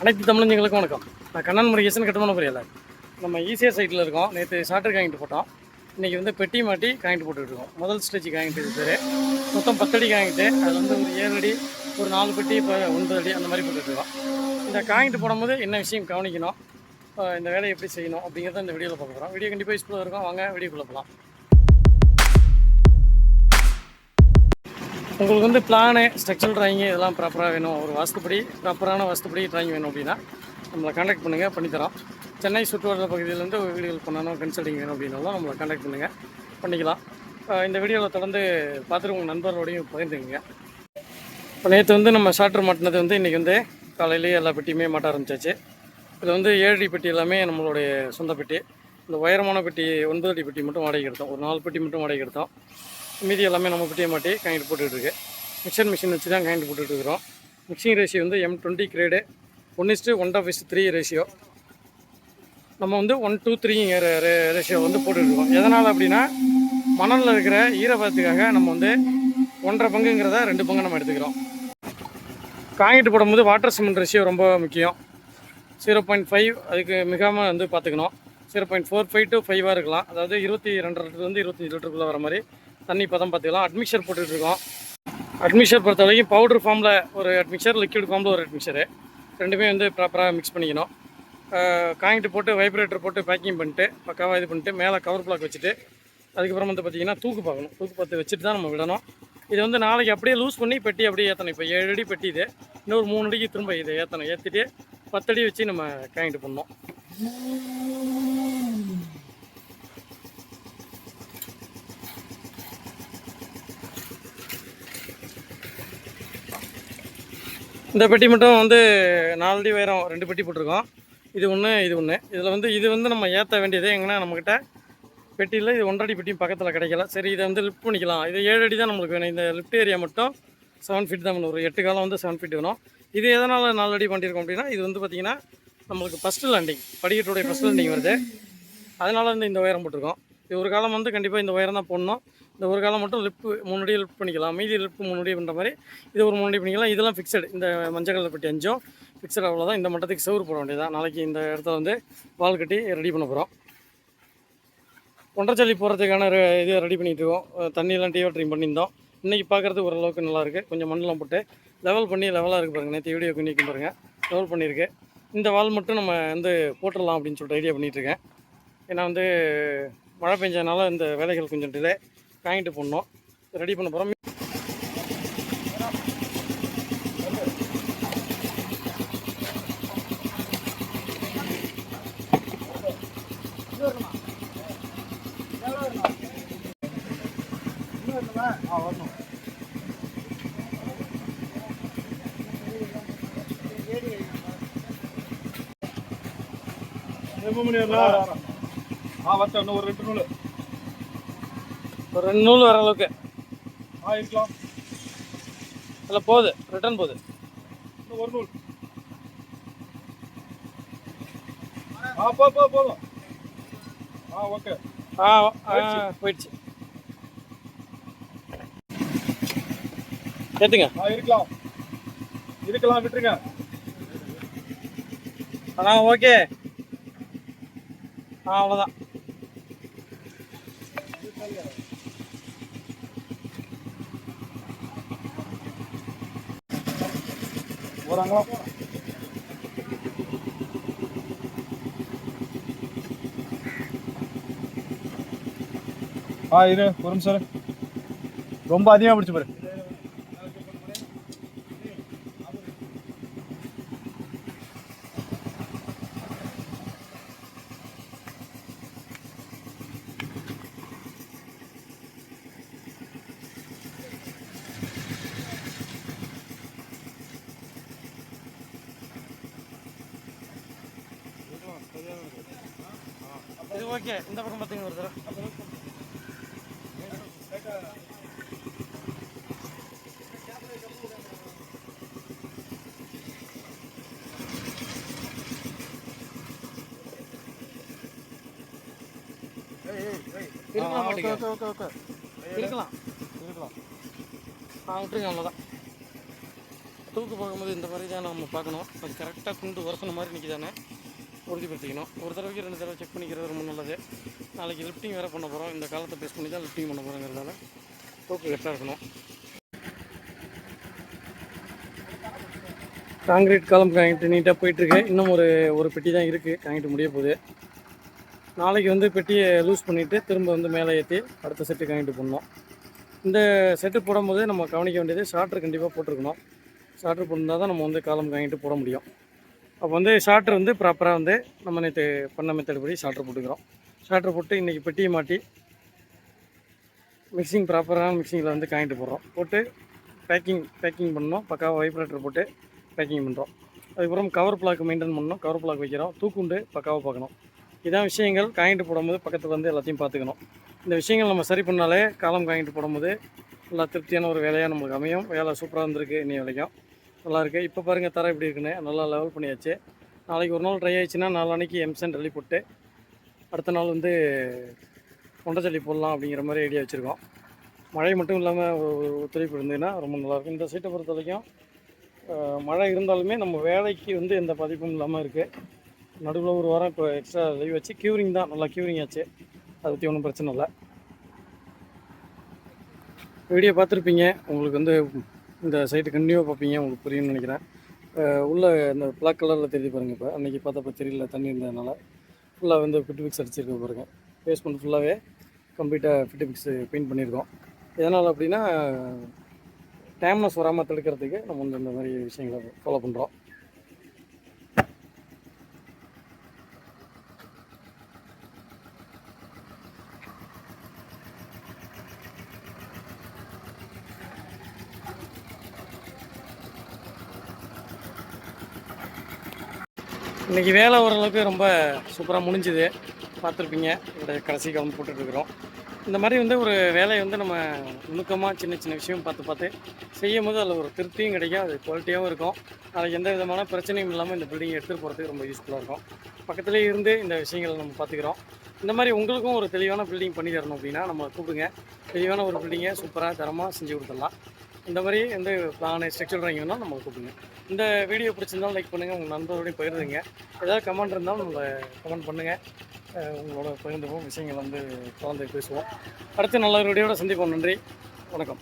அனைத்து தமிழஞ்சங்களுக்கும் வணக்கம். நான் கண்ணன் முருகேசன் கட்டுமான புரியல நம்ம ஈஸியாக சைட்டில் இருக்கோம். நேற்று ஷார்ட்டர் காயின்ட்டு போட்டோம். இன்றைக்கி வந்து பெட்டி மாட்டி காயின்ட்டு போட்டுக்கிட்டு இருக்கோம். முதல் ஸ்டேஜ் காயின்ட்டு இது பேர். மொத்தம் பத்தடி காயின்ட்டு அதில் வந்து ஒரு ஏழு அடி ஒரு நாலு பெட்டி இப்போ ஒன்பது அடி அந்த மாதிரி போட்டுட்ருக்கோம் இந்த காயின்ட்டு போடும்போது என்ன விஷயம் கவனிக்கணும்? இந்த வேலையை எப்படி செய்யணும் அப்படிங்கிறத இந்த வீடியோவில் பார்க்க போகிறோம் வீடியோ கண்டிப்பாக யூஸ்ஃபுல்லாக இருக்கும். வாங்க வீடியோக்குள்ளே போகலாம் உங்களுக்கு வந்து பிளானு ஸ்ட்ரக்சர் ட்ராயிங்கு இதெல்லாம் ப்ராப்பராக வேணும். ஒரு வாஸ்துப்படி ப்ராப்பரான வாஸ்துப்படி ட்ராயிங் வேணும் அப்படின்னா நம்மளை காண்டாக்ட் பண்ணுங்கள் பண்ணித்தரோம் சென்னை சுற்றுவட்ட பகுதியிலேருந்து வீடுகள் பண்ணணும் கன்சல்டிங் வேணும் அப்படின்னாலும் நம்மளை காண்டாக்ட் பண்ணுங்கள் பண்ணிக்கலாம். இந்த வீடியோவில் தொடர்ந்து பார்த்துட்டு உங்கள் நண்பர்களோடையும் பகிர்ந்துக்குங்க. இப்போ நேற்று வந்து நம்ம ஷார்ட்டர் மாட்டினது வந்து இன்றைக்கி வந்து காலையிலேயே எல்லா பெட்டியுமே மாட்ட ஆரம்பிச்சாச்சு. இது வந்து ஏழடி பெட்டி எல்லாமே நம்மளுடைய சொந்த பெட்டி. இந்த உயரமான பெட்டி ஒன்பது அடி பெட்டி மட்டும் வாடகை எடுத்தோம். ஒரு நாலு பெட்டி மட்டும் வாடகை எடுத்தோம். மீதி எல்லாமே நம்ம பெட்டியை மாட்டி கயிறு போட்டுட்டு மிக்சர் மிஷின் வச்சு தான் கயிறு போட்டுட்டு இருக்கிறோம் மிக்சிங் ரேஷியோ வந்து M twenty grade one is to one half is to three ratio நம்ம வந்து ஒன் டூ த்ரீங்கிற ரேஷியோ வந்து போட்டுட்ருக்கோம் எதனால் அப்படின்னா மணலில் இருக்கிற ஈரப்பதத்துக்காக நம்ம வந்து ஒன்றரை பங்குங்கிறத ரெண்டு பங்கு நம்ம எடுத்துக்கிறோம். காங்கிட்டு போடும்போது வாட்டர் சிமெண்ட் ரேஷியோ ரொம்ப முக்கியம். ஜீரோ பாயிண்ட் ஃபைவ் அதுக்கு மிகாமல் வந்து பார்த்துக்கணும். Zero point four five to ஃபைவாக இருக்கலாம். அதாவது இருபத்தி ரெண்டு லிட்டர்லேருந்து இருபத்தஞ்சி லிட்டருக்குள்ளே வர மாதிரி தண்ணி பதம் பார்த்துக்கலாம் அட்மிக்சர் போட்டுட்ருக்கோம் அட்மிக்சர் பொறுத்த வரைக்கும் பவுடர் ஃபார்மில் ஒரு அட்மிக்சர் லிக்விட் ஃபார்மில் ஒரு அட்மிக்சரு ரெண்டுமே வந்து ப்ராப்பராக மிக்ஸ் பண்ணிக்கணும். காயின்ட்டு போட்டு வைப்ரேட்டர் போட்டு பேக்கிங் பண்ணிட்டு பக்காவாக இது பண்ணிட்டு மேலே கவர் பிளாக் வச்சுட்டு அதுக்கப்புறம் வந்து பார்த்திங்கன்னா தூக்கு பார்க்கணும். தூக்கு பார்த்து வச்சுட்டு தான் நம்ம விடணும். இது வந்து நாளைக்கு அப்படியே லூஸ் பண்ணி பெட்டி அப்படியே ஏற்றணும் இப்போ ஏழு அடி பெட்டி இது. இன்னொரு மூணு அடிக்கு திரும்ப இதை ஏற்றணும் ஏற்றிட்டு பத்தடி வச்சு நம்ம காயின்ட்டு பண்ணோம் இந்த பெட்டி மட்டும் வந்து நாலடி உயரம் ரெண்டு பெட்டி போட்டிருக்கோம். இது ஒன்று இது ஒன்று இதில் வந்து இது வந்து நம்ம ஏற்ற வேண்டியது எங்கன்னா நம்மக்கிட்ட பெட்டியில் இது ஒன்றரை பெட்டியும் பக்கத்தில் கிடைக்கல. சரி இதை வந்து லிஃப்ட் பண்ணிக்கலாம். இது ஏழு அடி தான் நம்மளுக்கு வேணும். இந்த லிஃப்ட் ஏரியா மட்டும் செவன் ஃபீட் தான் வேணும். ஒரு எட்டு காலம் வந்து செவன் ஃபீட் வேணும். இது எதனால் நாலு அடி பண்ணியிருக்கோம் அப்படின்னா இது வந்து பார்த்திங்கன்னா நம்மளுக்கு ஃபஸ்ட்டு லேண்டிங் படிக்கட்டுடைய ஃபஸ்ட் லேண்டிங் வருது. அதனால் வந்து இந்த உயரம் போட்டிருக்கோம். இது ஒரு காலம் வந்து கண்டிப்பாக இந்த உயரம் தான் போடணும். இந்த ஒரு காலம் மட்டும் லிப்பு முன்னாடியே லிப் பண்ணிக்கலாம். மீதி லிப்பு முன்னாடியே பண்ணுற மாதிரி இது ஒரு முன்னாடி பண்ணிக்கலாம். இதெல்லாம் ஃபிக்ஸடு இந்த மஞ்சள் கலர் பெட்டி அஞ்சும் ஃபிக்ஸட் அவ்வளோதான் இந்த மட்டத்துக்கு செவ்வறு போட வேண்டியதான் நாளைக்கு இந்த இடத்துல வந்து வால் கட்டி ரெடி பண்ண போகிறோம் ஒன்றரை போகிறதுக்கான இது ரெடி பண்ணிகிட்டு இருக்கோம். தண்ணியெல்லாம் டீ வாட்டரிங் பண்ணியிருந்தோம். இன்றைக்கி பார்க்குறதுக்கு ஓரளவுக்கு நல்லாயிருக்கு. கொஞ்சம் மண்ணெலாம் போட்டு லெவல் பண்ணி லெவலாக இருக்குது பாருங்கள் நேற்று வீடியோ பண்ணிக்கும் பாருங்கள் லெவல் பண்ணியிருக்கு. இந்த வால் மட்டும் நம்ம வந்து போட்டுடலாம் அப்படின்னு சொல்லிட்டு ஐடியா பண்ணிகிட்ருக்கேன் ஏன்னா வந்து மழை பெஞ்சதுனால இந்த வேலைகள் கொஞ்சம் டிலே காங்கிட்டு போடணும் ரெடி பண்ண போகிறோம் ஆ வச்சா இன்னும் ஒரு ரெண்டு நூல். ஒரு ரெண்டு நூல் வர அளவுக்கு. ஆ இருக்கலாம் அதில் போகுது. ரிட்டர்ன் போகுது. ஒரு நூல். ஆ போ போ போதும். ஆ ஓகே. ஆ ஆ, போயிடுச்சு. ஏற்றுங்க ஆ இருக்கலாம். இருக்கலாம் விட்டுருங்க. ஆ ஓகே. ஆ அவ்வளோதான் போகிறாங்களா ஆ இரு ஒரு நிமிஷம் இரு. ரொம்ப அதிகமாக பிடிச்சு பாரு இது ஓகே. இந்த பக்கம் பார்த்தீங்க ஒரு தடவை? இருக்கலாம் ஓகே ஓகே ஓகே. இருக்கலாம் இருக்கலாம் ஆ விட்டுருங்க அவ்வளோதான். தூக்கு பார்க்கும்போது இந்த மாதிரி தான் நம்ம பார்க்கணும். அது கரெக்டாக குண்டு உரசன மாதிரி நிற்கிதானே உறுதிப்படுத்திக்கணும் ஒரு தடவைக்கு ரெண்டு தடவை செக் பண்ணிக்கிறது ரொம்ப நல்லது. நாளைக்கு லிஃப்டிங் வேறு பண்ண போகிறோம் இந்த காலத்தை பேஸ் பண்ணி தான் லிஃப்டிங் பண்ண போகிறோங்கிறதால தூக்கு கரெக்டாக இருக்கணும். காங்கிரீட் காலம் காங்கிட்டு நீட்டாக போயிட்டுருக்கு. இன்னும் ஒரு ஒரு பெட்டி தான் இருக்குது காங்கிட்டு முடிய போகுது. நாளைக்கு வந்து பெட்டியை லூஸ் பண்ணிவிட்டு திரும்ப வந்து மேலே ஏற்றி அடுத்த செட்டு காங்கிட்டு பண்ணோம் இந்த செட்டு போடும்போது நம்ம கவனிக்க வேண்டியது ஷார்ட்ரு கண்டிப்பாக போட்டிருக்கணும். ஷார்ட்ரு போட்டிருந்தால் தான் நம்ம வந்து காலம் காங்கிட்டு போட முடியும். அப்போ வந்து ஷார்ட்ரு வந்து ப்ராப்பராக வந்து நம்ம நேற்று பண்ண மெத்தடுபடி ஷார்ட்ரு போட்டுக்கிறோம். ஷார்ட்ரு போட்டு இன்றைக்கி பெட்டியை மாட்டி மிக்சிங் ப்ராப்பரான மிக்சிங்கில் வந்து காயின்ட்டு போடுறோம். போட்டு பேக்கிங் பேக்கிங் பண்ணோம். பக்காவாக வைப்ரேட்டர் போட்டு பேக்கிங் பண்ணுறோம் அதுக்கப்புறம் கவர் பிளாக் மெயின்டைன் பண்ணணும் கவர் பிளாக் வைக்கிறோம். தூக்குண்டு பக்காவாக பார்க்கணும். இதான் விஷயங்கள். காயின்ட்டு போடும்போது பக்கத்தில் வந்து எல்லாத்தையும் பார்த்துக்கணும். இந்த விஷயங்கள் நம்ம சரி பண்ணாலே காலம் காயின்ட்டு போடும்போது நல்லா திருப்தியான ஒரு வேலையாக நம்மளுக்கு அமையும். வேலை சூப்பராக இருந்திருக்கு. இன்னி வரைக்கும் நல்லா இருக்கு இப்போ பாருங்கள் தரம் இப்படி இருக்குன்னு. நல்லா லெவல் பண்ணியாச்சு. நாளைக்கு ஒரு நாள் ட்ரை ஆயிடுச்சுன்னா நாளான்னைக்கு எம்சன் ரெலி போட்டு அடுத்த நாள் வந்து கொண்டச்சல்லி போடலாம் அப்படிங்கிற மாதிரி ஐடியா வச்சுருக்கோம். மழை மட்டும் இல்லாமல் ஒத்துழைப்பு இருந்ததுன்னா ரொம்ப நல்லாயிருக்கும். இந்த சீட்டை பொறுத்த வரைக்கும் மழை இருந்தாலுமே நம்ம வேலைக்கு வந்து எந்த பாதிப்பும் இல்லாமல் இருக்குது நடுவில் ஒரு வாரம் இப்போ எக்ஸ்ட்ரா லீவ் வச்சு க்யூரிங் தான். நல்லா க்யூரிங் ஆச்சு. அதை பற்றி ஒன்றும் பிரச்சனை இல்லை. வீடியோ பார்த்துருப்பீங்க. உங்களுக்கு வந்து இந்த சைட்டு கண்டினியூவாக பார்ப்பீங்க உங்களுக்கு புரியும்னு நினைக்கிறேன். உள்ளே உள்ள இந்த பிளாக் கலரில் தெரிஞ்சு பாருங்கள் இப்போ. அன்றைக்கி பார்த்தப்ப தெரியல தண்ணி இருந்ததுனால. ஃபுல்லாக வந்து ஃபிட் பிக்ஸ் அடிச்சிருக்க பாருங்கள் பேஸ்மெண்ட் ஃபுல்லாகவே கம்ப்ளீட்டாக ஃபிட் பிக்ஸ் பெயிண்ட் பண்ணியிருக்கோம். எதனால் அப்படின்னா டேம்னஸ் வராமல் தடுக்கிறதுக்கு நம்ம வந்து இந்த மாதிரி விஷயங்களை ஃபாலோ பண்ணுறோம் இன்றைக்கி வேலை ஓரளவுக்கு ரொம்ப சூப்பராக முடிஞ்சுது. பார்த்துருப்பீங்க. இதோடைய கடைசி கவனம் போட்டுட்ருக்குறோம் இந்த மாதிரி வந்து ஒரு வேலையை வந்து நம்ம நுணுக்கமாக சின்ன சின்ன விஷயம் பார்த்து பார்த்து செய்யும் போது அதில் ஒரு திருப்தியும் கிடைக்கும். அது குவாலிட்டியாகவும் இருக்கும். அதில் எந்த விதமான பிரச்சனையும் இல்லாமல் இந்த பில்டிங் எடுத்துகிட்டு போகிறதுக்கு ரொம்ப யூஸ்ஃபுல்லாக இருக்கும். பக்கத்துலேயே இருந்து இந்த விஷயங்களை நம்ம பார்த்துக்கிறோம். இந்த மாதிரி உங்களுக்கும் ஒரு தெளிவான பில்டிங் பண்ணி தரணும் அப்படின்னா நம்ம கூப்பிடுங்க. தெளிவான ஒரு பில்டிங்கை சூப்பராக தரமாக செஞ்சு கொடுத்துடலாம். இந்த மாதிரி எந்த பிளான் ஸ்ட்ரக்சர் ட்ராயிங் நம்ம கூப்பிடுங்க. இந்த வீடியோ பிடிச்சிருந்தாலும் லைக் பண்ணுங்கள் உங்கள் நண்பரோடையும் பகிர்ந்துங்க. ஏதாவது கமெண்ட் இருந்தாலும் நம்மளை கமெண்ட் பண்ணுங்கள் உங்களோட பகிர்ந்துப்போம் விஷயங்கள் வந்து கலந்து பேசுவோம். அடுத்து நல்ல வீடியோட சந்திப்போம். நன்றி. வணக்கம்.